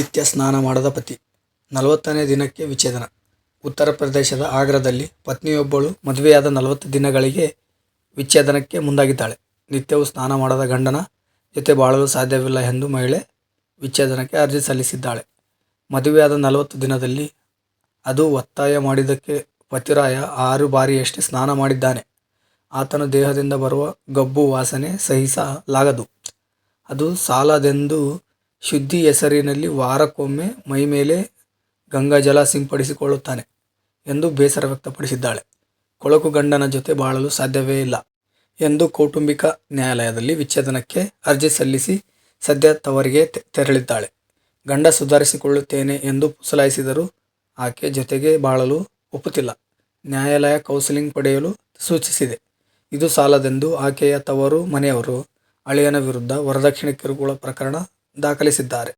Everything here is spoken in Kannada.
ನಿತ್ಯ ಸ್ನಾನ ಮಾಡದ ಪತಿ ನಲವತ್ತನೇ ದಿನಕ್ಕೆ ವಿಚ್ಛೇದನ ಉತ್ತರ ಪ್ರದೇಶದ ಆಗ್ರಾದಲ್ಲಿ ಪತ್ನಿಯೊಬ್ಬಳು ಮದುವೆಯಾದ ನಲವತ್ತು ದಿನಗಳಿಗೆ ವಿಚ್ಛೇದನಕ್ಕೆ ಮುಂದಾಗಿದ್ದಾಳೆ. ನಿತ್ಯವೂ ಸ್ನಾನ ಮಾಡದ ಗಂಡನ ಜೊತೆ ಬಾಳಲು ಸಾಧ್ಯವಿಲ್ಲ ಎಂದು ಮಹಿಳೆ ವಿಚ್ಛೇದನಕ್ಕೆ ಅರ್ಜಿ ಸಲ್ಲಿಸಿದ್ದಾಳೆ. ಮದುವೆಯಾದ ನಲವತ್ತು ದಿನದಲ್ಲಿ ಅದು ಒತ್ತಾಯ ಮಾಡಿದ್ದಕ್ಕೆ ಪತಿರಾಯ ಆರು ಬಾರಿಯಷ್ಟೇ ಸ್ನಾನ ಮಾಡಿದ್ದಾನೆ. ಆತನ ದೇಹದಿಂದ ಬರುವ ಗಬ್ಬು ವಾಸನೆ ಸಹಿಸಲಾಗದು. ಅದು ಸಾಲದೆಂದು ಶುದ್ಧಿ ಹೆಸರಿನಲ್ಲಿ ವಾರಕ್ಕೊಮ್ಮೆ ಮೈಮೇಲೆ ಗಂಗಾಜಲ ಸಿಂಪಡಿಸಿಕೊಳ್ಳುತ್ತಾನೆ ಎಂದು ಬೇಸರ ವ್ಯಕ್ತಪಡಿಸಿದ್ದಾಳೆ. ಕೊಳಕು ಗಂಡನ ಜೊತೆ ಬಾಳಲು ಸಾಧ್ಯವೇ ಇಲ್ಲ ಎಂದು ಕೌಟುಂಬಿಕ ನ್ಯಾಯಾಲಯದಲ್ಲಿ ವಿಚ್ಛೇದನಕ್ಕೆ ಅರ್ಜಿ ಸಲ್ಲಿಸಿ ಸದ್ಯ ತವರಿಗೆ ತೆರಳಿದ್ದಾಳೆ. ಗಂಡ ಸುಧಾರಿಸಿಕೊಳ್ಳುತ್ತೇನೆ ಎಂದು ಪುಸಲಾಯಿಸಿದರೂ ಆಕೆ ಜೊತೆಗೆ ಬಾಳಲು ಒಪ್ಪುತ್ತಿಲ್ಲ. ನ್ಯಾಯಾಲಯ ಕೌನ್ಸೆಲಿಂಗ್ ಪಡೆಯಲು ಸೂಚಿಸಿದೆ. ಇದು ಸಾಲದೆಂದು ಆಕೆಯ ತವರು ಮನೆಯವರು ಅಳಿಯನ ವಿರುದ್ಧ ವರದಕ್ಷಿಣೆ ಕಿರುಕುಳ ಪ್ರಕರಣ ದಾಖಲಿಸಿದ್ದಾರೆ.